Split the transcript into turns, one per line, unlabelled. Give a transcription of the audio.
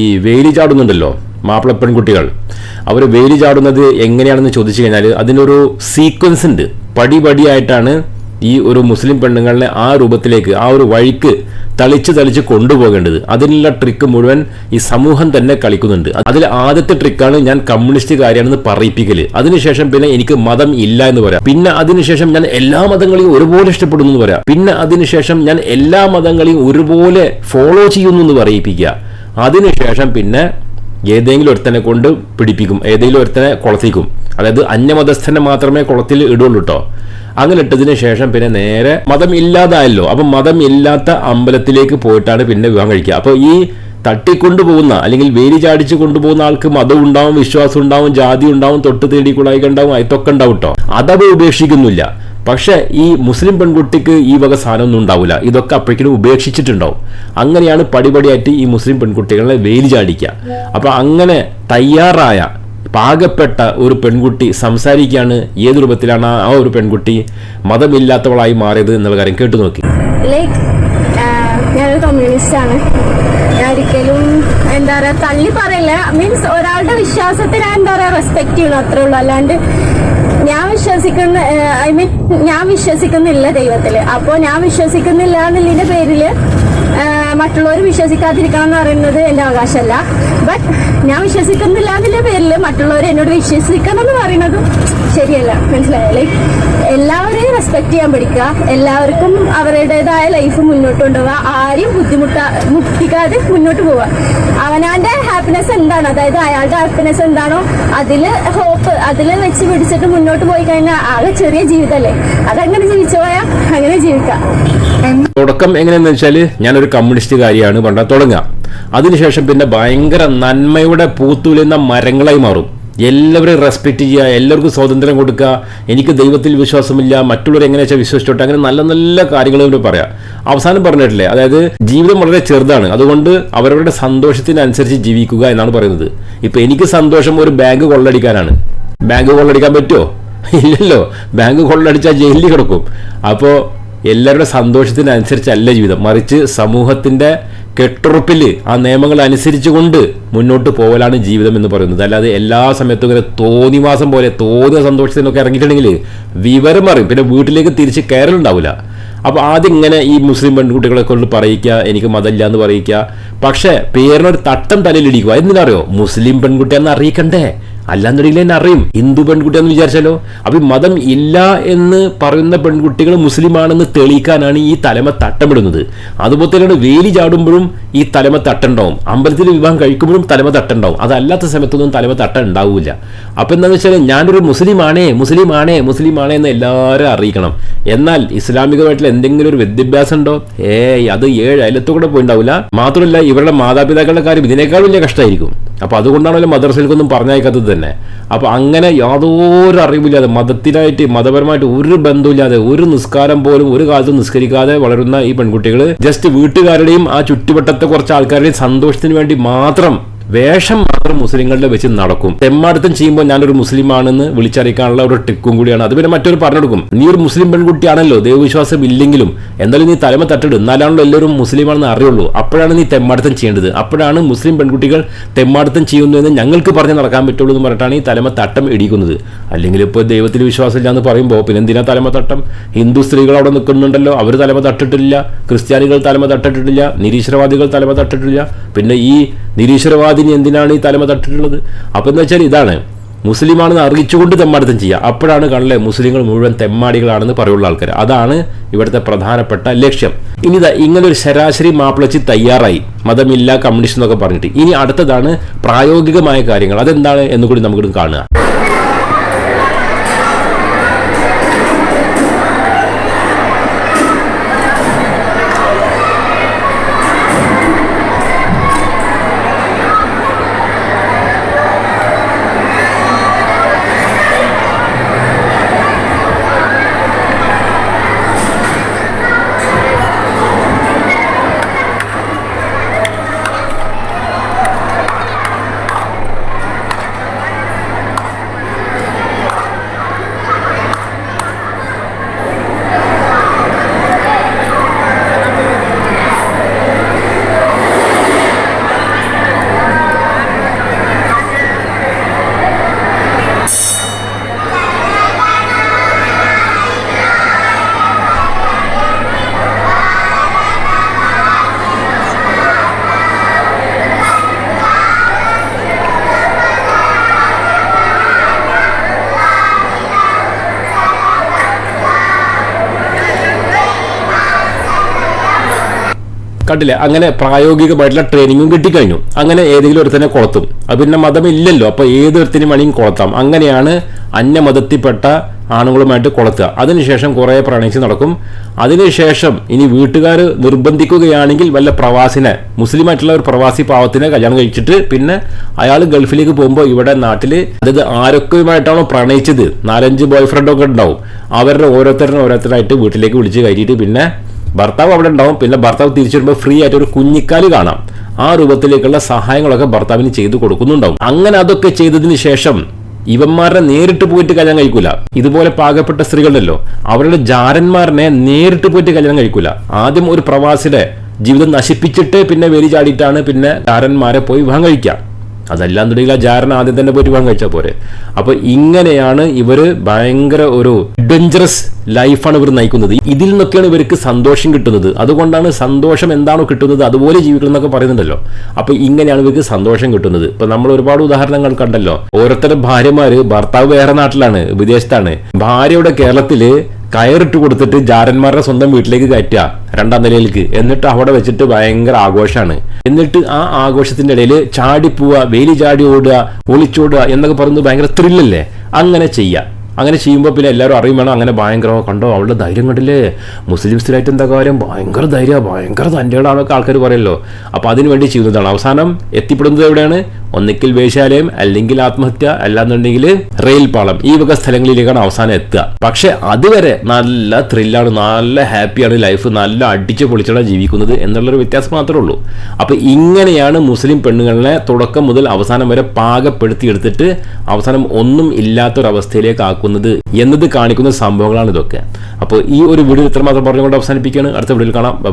ഈ വേലി ചാടുന്നുണ്ടല്ലോ മാപ്പിള പെൺകുട്ടികൾ. അവർ വേലി ചാടുന്നത് എങ്ങനെയാണെന്ന് ചോദിച്ചു കഴിഞ്ഞാൽ അതിനൊരു സീക്വൻസ് ഉണ്ട്. പടിപടിയായിട്ടാണ് ഈ ഒരു മുസ്ലിം പെണ്ണുങ്ങളെ ആ രൂപത്തിലേക്ക് ആ ഒരു വഴിക്ക് തളിച്ച് തളിച്ച് കൊണ്ടുപോകേണ്ടത്. അതിനുള്ള ട്രിക്ക് മുഴുവൻ ഈ സമൂഹം തന്നെ കളിക്കുന്നുണ്ട്. അതിൽ ആദ്യത്തെ ട്രിക്കാണ് ഞാൻ കമ്മ്യൂണിസ്റ്റ് കാര്യമാണെന്ന് പറയിപ്പിക്കൽ. അതിനുശേഷം പിന്നെ എനിക്ക് മതം ഇല്ല എന്ന് പറയാം. പിന്നെ അതിനുശേഷം ഞാൻ എല്ലാ മതങ്ങളെയും ഒരുപോലെ ഇഷ്ടപ്പെടുന്നു എന്ന് പറയാം. പിന്നെ അതിനുശേഷം ഞാൻ എല്ലാ മതങ്ങളെയും ഒരുപോലെ ഫോളോ ചെയ്യുന്നു എന്ന് പറയിപ്പിക്കുക. അതിനുശേഷം പിന്നെ ഏതെങ്കിലും ഒരുത്തനെ കൊണ്ട് പിടിപ്പിക്കും ഏതെങ്കിലും ഒരുത്തനെ കുളത്തിക്കും. അതായത് അന്യമതസ്ഥനെ മാത്രമേ കുളത്തിൽ ഇടുള്ളൂ കേട്ടോ അങ്ങനെ ഇട്ടതിന് ശേഷം പിന്നെ നേരെ മതം ഇല്ലാതായല്ലോ. അപ്പം മതം ഇല്ലാത്ത അമ്പലത്തിലേക്ക് പോയിട്ടാണ് പിന്നെ വിവാഹം കഴിക്കുക. അപ്പോൾ ഈ തട്ടിക്കൊണ്ടുപോകുന്ന അല്ലെങ്കിൽ വേലി ചാടിച്ച് കൊണ്ടുപോകുന്ന ആൾക്ക് മതം ഉണ്ടാവും വിശ്വാസം ഉണ്ടാവും ജാതി ഉണ്ടാവും തൊട്ട് തേടി കുളായിക ഉണ്ടാവും ഉണ്ടാവും കേട്ടോ അതവ ഉപേക്ഷിക്കുന്നില്ല. പക്ഷെ ഈ മുസ്ലിം പെൺകുട്ടിക്ക് ഈ വക സാധനമൊന്നും ഉണ്ടാവില്ല ഇതൊക്കെ അപ്പോഴേക്കും ഉപേക്ഷിച്ചിട്ടുണ്ടാവും. അങ്ങനെയാണ് പടിപടിയായിട്ട് ഈ മുസ്ലിം പെൺകുട്ടികളെ വേലി ചാടിക്കുക. അപ്പോൾ അങ്ങനെ തയ്യാറായ പാകപ്പെട്ട ഒരു പെൺകുട്ടി സംസാരിക്കുകയാണ്. ഏത് രൂപത്തിലാണ് ആ ഒരു പെൺകുട്ടി മതമില്ലാത്തവളായി മാറിയത് എന്നുള്ള കാര്യം കേട്ടു നോക്കി.
കമ്മ്യൂണിസ്റ്റ് ആണ്. ഞാൻ ഒരിക്കലും എന്താ പറയാ തള്ളി പറയില്ല. മീൻസ് ഒരാളുടെ വിശ്വാസത്തെ ഞാൻ എന്താ പറയാ റെസ്പെക്ട് ചെയ്യണം അത്രേ ഉള്ളൂ. അല്ലാണ്ട് ഞാൻ വിശ്വസിക്കുന്ന ഐ മീൻ ഞാൻ വിശ്വസിക്കുന്നില്ല ദൈവത്തിൽ. അപ്പോൾ ഞാൻ വിശ്വസിക്കുന്നില്ല എന്നുള്ളതിന്റെ പേരിൽ മറ്റുള്ളവർ വിശ്വസിക്കാതിരിക്കണം എന്ന് പറയുന്നത് എന്റെ അവകാശമല്ല. ബട്ട് ഞാൻ വിശ്വസിക്കുന്നില്ല എന്നുള്ള പേരിൽ മറ്റുള്ളവർ എന്നോട് വിശ്വസിക്കണം എന്ന് പറയുന്നതും ശരിയല്ല. മനസ്സിലായാലേ ലൈക്ക് എല്ലാവരെയും റെസ്പെക്ട് ചെയ്യാൻ പഠിക്കുക എല്ലാവർക്കും അവരുടേതായ ലൈഫ് മുന്നോട്ട് കൊണ്ടുപോവുക ആരെയും ബുദ്ധിമുട്ട മുട്ടിക്കാതെ മുന്നോട്ട് പോവുക അവനാന്റെ ഹാപ്പിനെസ് എന്താണ് അതായത് അയാളുടെ ഹാപ്പിനെസ് എന്താണോ അതിൽ ഹോപ്പ് അതിൽ വെച്ച് പിടിച്ചിട്ട് മുന്നോട്ട് പോയി കഴിഞ്ഞാൽ ആകെ ചെറിയ ജീവിതമല്ലേ അതങ്ങനെ ജീവിച്ചു പോയാൽ അങ്ങനെ ജീവിക്കാം.
തുടക്കം എങ്ങനെയെന്ന് വെച്ചാൽ ഞാനൊരു കമ്മ്യൂണിസ്റ്റ് കാര്യമാണ് പണ്ട തുടങ്ങുക അതിനുശേഷം പിന്നെ ഭയങ്കര നന്മയുടെ പൂത്തുലയുന്ന മരങ്ങളായി മാറും. എല്ലാവരെയും റെസ്പെക്റ്റ് ചെയ്യുക എല്ലാവർക്കും സ്വാതന്ത്ര്യം കൊടുക്കുക. എനിക്ക് ദൈവത്തിൽ വിശ്വാസമില്ല മറ്റുള്ളവർ എങ്ങനെ വെച്ചാൽ വിശ്വസിച്ചോട്ടെ അങ്ങനെ നല്ല നല്ല കാര്യങ്ങൾ അവർ പറയാം. അവസാനം പറഞ്ഞിട്ടില്ലേ അതായത് ജീവിതം വളരെ ചെറുതാണ്. അതുകൊണ്ട് അവരവരുടെ സന്തോഷത്തിനനുസരിച്ച് ജീവിക്കുക എന്നാണ് പറയുന്നത്. ഇപ്പം എനിക്ക് സന്തോഷം ഒരു ബാങ്ക് കൊള്ളടിക്കാനാണ്. ബാങ്ക് കൊള്ളടിക്കാൻ പറ്റുമോ ഇല്ലല്ലോ. ബാങ്ക് കൊള്ളടിച്ചാൽ ജയിലിൽ കിടക്കും. അപ്പോൾ എല്ലാവരുടെ സന്തോഷത്തിനനുസരിച്ചല്ല ജീവിതം. മറിച്ച് സമൂഹത്തിന്റെ കെട്ടുറപ്പിൽ ആ നിയമങ്ങൾ അനുസരിച്ചുകൊണ്ട് മുന്നോട്ട് പോകലാണ് ജീവിതം എന്ന് പറയുന്നത്. അല്ലാതെ എല്ലാ സമയത്തും ഇങ്ങനെ തോന്നിവാസം പോലെ തോന്നിയ സന്തോഷത്തിനൊക്കെ ഇറങ്ങിയിട്ടുണ്ടെങ്കിൽ വിവരം അറിയും. പിന്നെ വീട്ടിലേക്ക് തിരിച്ച് കയറലുണ്ടാവില്ല അപ്പോൾ ആദ്യം ഇങ്ങനെ ഈ മുസ്ലിം പെൺകുട്ടികളെ കൊണ്ട് പറയിക്കുക എനിക്ക് മതമില്ല എന്ന് പറയിക്കുക പക്ഷേ പേരിനൊരു തട്ടം തലയിലിടിക്കുക എന്തിനറിയോ? മുസ്ലിം പെൺകുട്ടിയെന്ന് അറിയിക്കണ്ടേ? അല്ലാന്നുണ്ടെങ്കിൽ എന്നെ അറിയും. ഹിന്ദു പെൺകുട്ടിയാന്ന് വിചാരിച്ചാലോ? അപ്പൊ മതം ഇല്ല എന്ന് പറയുന്ന പെൺകുട്ടികൾ മുസ്ലിമാണെന്ന് തെളിയിക്കാനാണ് ഈ തലമ തട്ടമിടുന്നത്. അതുപോലെ തന്നെയാണ് വേലി ചാടുമ്പോഴും ഈ തലമ തട്ടുണ്ടാവും. അമ്പലത്തിൽ വിവാഹം കഴിക്കുമ്പോഴും തലമ തട്ടുണ്ടാവും. അതല്ലാത്ത സമയത്തൊന്നും തലമ തട്ട ഉണ്ടാവില്ല അപ്പൊ എന്താണെന്ന് വെച്ചാൽ ഞാനൊരു മുസ്ലിമാണേ മുസ്ലിമാണേ മുസ്ലിമാണേ എന്ന് എല്ലാവരും അറിയിക്കണം. എന്നാൽ ഇസ്ലാമികമായിട്ടുള്ള എന്തെങ്കിലും ഒരു വിദ്യാഭ്യാസം ഉണ്ടോ? ഏയ് അത് ഏഴ് അയലത്തുകൂടെ പോയിണ്ടാവില്ല മാത്രമല്ല ഇവരുടെ മാതാപിതാക്കളുടെ കാര്യം ഇതിനേക്കാൾ വലിയ കഷ്ടമായിരിക്കും അപ്പൊ അതുകൊണ്ടാണല്ലോ മദ്രസയിലേക്കൊന്നും പറഞ്ഞയക്കാത്തത് തന്നെ. അപ്പോൾ അങ്ങനെ യാതൊരു അറിവില്ലാതെ മതത്തിലായിട്ട് മതപരമായിട്ട് ഒരു ബന്ധമില്ലാതെ ഒരു നിസ്കാരം പോലും ഒരു കാലത്തും നിസ്കരിക്കാതെ വളരുന്ന ഈ പെൺകുട്ടികൾ ജസ്റ്റ് വീട്ടുകാരുടെയും ആ ചുറ്റുവട്ടത്തെ കുറച്ച് ആൾക്കാരുടെയും സന്തോഷത്തിന് വേണ്ടി മാത്രം വേഷം മാത്രം മുസ്ലിങ്ങളുടെ വെച്ച് നടക്കും. തെമ്മാടത്തം ചെയ്യുമ്പോൾ ഞാനൊരു മുസ്ലിം ആണെന്ന് വിളിച്ചറിയിക്കാനുള്ള ഒരു ട്രിക്കും കൂടിയാണ്. അത് പിന്നെ മറ്റൊരു പറഞ്ഞെടുക്കും നീ ഒരു മുസ്ലിം പെൺകുട്ടിയാണല്ലോ ദൈവവിശ്വാസം ഇല്ലെങ്കിലും എന്തായാലും നീ തലമ തട്ടിടും. എന്നാലാണല്ലോ എല്ലാവരും മുസ്ലിമാണെന്ന് അറിയുള്ളൂ. അപ്പോഴാണ് നീ തെമ്മാടുത്തം ചെയ്യേണ്ടത്. അപ്പോഴാണ് മുസ്ലിം പെൺകുട്ടികൾ തെമ്മാടുത്തം ചെയ്യുന്നു എന്ന് ഞങ്ങൾക്ക് പറഞ്ഞ് നടക്കാൻ പറ്റുള്ളൂ എന്ന് പറഞ്ഞിട്ടാണ് ഈ തലമ തട്ടം ഇടിക്കുന്നത്. അല്ലെങ്കിൽ ഇപ്പോൾ ദൈവത്തിൽ വിശ്വാസമില്ല എന്ന് പറയുമ്പോൾ പിന്നെ എന്തിനാ തലമ തട്ടം? ഹിന്ദു സ്ത്രീകൾ അവിടെ നിൽക്കുന്നുണ്ടല്ലോ അവർ തലമ തട്ടിട്ടില്ല. ക്രിസ്ത്യാനികൾ തലമ തട്ടിട്ടില്ല. നിരീശ്വരവാദികൾ തലമ തട്ടിട്ടില്ല. പിന്നെ ഈ നിരീശ്വരവാദിനി എന്തിനാണ് ഈ തലമ തട്ടിട്ടുള്ളത്? അപ്പം എന്ന് വെച്ചാൽ ഇതാണ്. മുസ്ലിമാണെന്ന് അറിയിച്ചുകൊണ്ട് തെമ്മാടിത്തം ചെയ്യുക. അപ്പോഴാണ് കണ്ടല്ലേ മുസ്ലിങ്ങൾ മുഴുവൻ തെമ്മാടികളാണെന്ന് പറയുള്ള ആൾക്കാർ. അതാണ് ഇവിടുത്തെ പ്രധാനപ്പെട്ട ലക്ഷ്യം. ഇനി ഇങ്ങനെ ഒരു ശരാശരി മാപ്പിളച്ചി തയ്യാറായി. മതമില്ല കമ്മ്യൂണിസ്റ്റ് എന്നൊക്കെ പറഞ്ഞിട്ട്. ഇനി അടുത്തതാണ് പ്രായോഗികമായ കാര്യങ്ങൾ. അതെന്താണ് എന്നുകൂടി നമുക്ക് കാണുക. കണ്ടില്ലേ? അങ്ങനെ പ്രായോഗികമായിട്ടുള്ള ട്രെയിനിങ്ങും കിട്ടിക്കഴിഞ്ഞു. അങ്ങനെ ഏതെങ്കിലും ഒരുത്തനെ കൊളത്തും. അത് പിന്നെ മതമില്ലല്ലോ. അപ്പോൾ ഏതൊരുത്തിനും വേണമെങ്കിൽ കൊളത്താം. അങ്ങനെയാണ് അന്യമതത്തിൽപ്പെട്ട ആണുങ്ങളുമായിട്ട് കൊളത്തുക. അതിനുശേഷം കുറേ പ്രണയിച്ച് നടക്കും. അതിനുശേഷം ഇനി വീട്ടുകാർ നിർബന്ധിക്കുകയാണെങ്കിൽ വല്ല പ്രവാസിനെ മുസ്ലിം ആയിട്ടുള്ള ഒരു പ്രവാസി പാവത്തിനെ കല്യാണം കഴിച്ചിട്ട് പിന്നെ അയാൾ ഗൾഫിലേക്ക് പോകുമ്പോൾ ഇവിടെ നാട്ടിൽ അതായത് ആരൊക്കെയുമായിട്ടാണോ പ്രണയിച്ചത്? നാലഞ്ച് ബോയ് ഫ്രണ്ടൊക്കെ ഉണ്ടാവും. അവരുടെ ഓരോരുത്തരും ഓരോരുത്തരായിട്ട് വീട്ടിലേക്ക് വിളിച്ച് കയറ്റിയിട്ട് പിന്നെ ഭർത്താവ് അവിടെ ഉണ്ടാവും. പിന്നെ ഭർത്താവ് തിരിച്ചു വരുമ്പോൾ ഫ്രീ ആയിട്ട് ഒരു കുഞ്ഞിക്കാൽ കാണാം. ആ രൂപത്തിലേക്കുള്ള സഹായങ്ങളൊക്കെ ഭർത്താവിന് ചെയ്തു കൊടുക്കുന്നുണ്ടാവും. അങ്ങനെ അതൊക്കെ ചെയ്തതിന് ശേഷം ഇവന്മാരെ നേരിട്ട് പോയിട്ട് കല്യാണം കഴിക്കൂല. ഇതുപോലെ പാകപ്പെട്ട സ്ത്രീകളുണ്ടല്ലോ. അവരുടെ ജാരന്മാരനെ നേരിട്ട് പോയിട്ട് കല്യാണം കഴിക്കൂല. ആദ്യം ഒരു പ്രവാസിയുടെ ജീവിതം നശിപ്പിച്ചിട്ട് പിന്നെ വേലി ചാടിയിട്ടാണ് പിന്നെ ജാരന്മാരെ പോയി വിവാഹം കഴിക്കുക. അതല്ലാന്നുണ്ടെങ്കിൽ ആ ജാരൻ ആദ്യം തന്നെ പോയിട്ട് വിവാഹം കഴിച്ചാൽ പോരെ. അപ്പൊ ഇങ്ങനെയാണ് ഇവർ ഭയങ്കര ഒരു അഡ്വഞ്ചറസ് ലൈഫാണ് ഇവർ നയിക്കുന്നത്. ഇതിൽ നിന്നൊക്കെയാണ് ഇവർക്ക് സന്തോഷം കിട്ടുന്നത്. അതുകൊണ്ടാണ് സന്തോഷം എന്താണോ കിട്ടുന്നത് അതുപോലെ ജീവിക്കണം എന്നൊക്കെ പറയുന്നുണ്ടല്ലോ. അപ്പൊ ഇങ്ങനെയാണ് ഇവർക്ക് സന്തോഷം കിട്ടുന്നത്. ഇപ്പൊ നമ്മൾ ഒരുപാട് ഉദാഹരണങ്ങൾ കണ്ടല്ലോ. ഓരോരുത്തരുടെ ഭാര്യമാര് ഭർത്താവ് വേറെ നാട്ടിലാണ് വിദേശത്താണ്. ഭാര്യയുടെ കേരളത്തിൽ കയറിട്ട് കൊടുത്തിട്ട് ജാരന്മാരുടെ സ്വന്തം വീട്ടിലേക്ക് കയറ്റുക രണ്ടാം നിലയിലേക്ക്. എന്നിട്ട് അവിടെ വെച്ചിട്ട് ഭയങ്കര ആഘോഷമാണ് എന്നിട്ട് ആ ആഘോഷത്തിന്റെ ഇടയിൽ ചാടിപ്പോവുക വേലി ചാടി ഓടുക ഒളിച്ചോടുക എന്നൊക്കെ പറയുന്നത് ഭയങ്കര ത്രില്ലല്ലേ? അങ്ങനെ ചെയ്യുക. അങ്ങനെ ചെയ്യുമ്പോൾ പിന്നെ എല്ലാവരും അറിയും വേണം അങ്ങനെ ഭയങ്കര കണ്ടോ അവളുടെ ധൈര്യം കണ്ടില്ലേ? മുസ്ലിം സ്ഥിരമായിട്ട് എന്താ കാര്യം? ഭയങ്കര ധൈര്യം ഭയങ്കര തന്റെയാണെന്നൊക്കെ ആൾക്കാർ പറയല്ലോ. അപ്പോൾ അതിനു വേണ്ടി ചെയ്യുന്നതാണ്. അവസാനം എത്തിപ്പെടുന്നത് എവിടെയാണ്? ഒന്നിക്കൽ വേശ്യാലയം അല്ലെങ്കിൽ ആത്മഹത്യ അല്ലാന്നുണ്ടെങ്കിൽ റെയിൽ പാളം ഈ വക സ്ഥലങ്ങളിലേക്കാണ് അവസാനം എത്തുക. പക്ഷെ അതുവരെ നല്ല ത്രില്ലാണ് നല്ല ഹാപ്പിയാണ് ലൈഫ് നല്ല അടിച്ചു പൊളിച്ചാണ് ജീവിക്കുന്നത് എന്നുള്ളൊരു വ്യത്യാസം മാത്രമേ ഉള്ളൂ. അപ്പൊ ഇങ്ങനെയാണ് മുസ്ലിം പെണ്ണുങ്ങളെ തുടക്കം മുതൽ അവസാനം വരെ പാകപ്പെടുത്തിയെടുത്തിട്ട് അവസാനം ഒന്നും ഇല്ലാത്തൊരവസ്ഥയിലേക്ക് ആക്കുന്നത് എന്നത് കാണിക്കുന്ന സംഭവങ്ങളാണ് ഇതൊക്കെ. അപ്പോൾ ഈ ഒരു വീഡിയോ ഇത്രമാത്രം പറഞ്ഞുകൊണ്ട് അവസാനിപ്പിക്കുകയാണ്. അടുത്ത വീഡിയോയിൽ കാണാം. ബൈ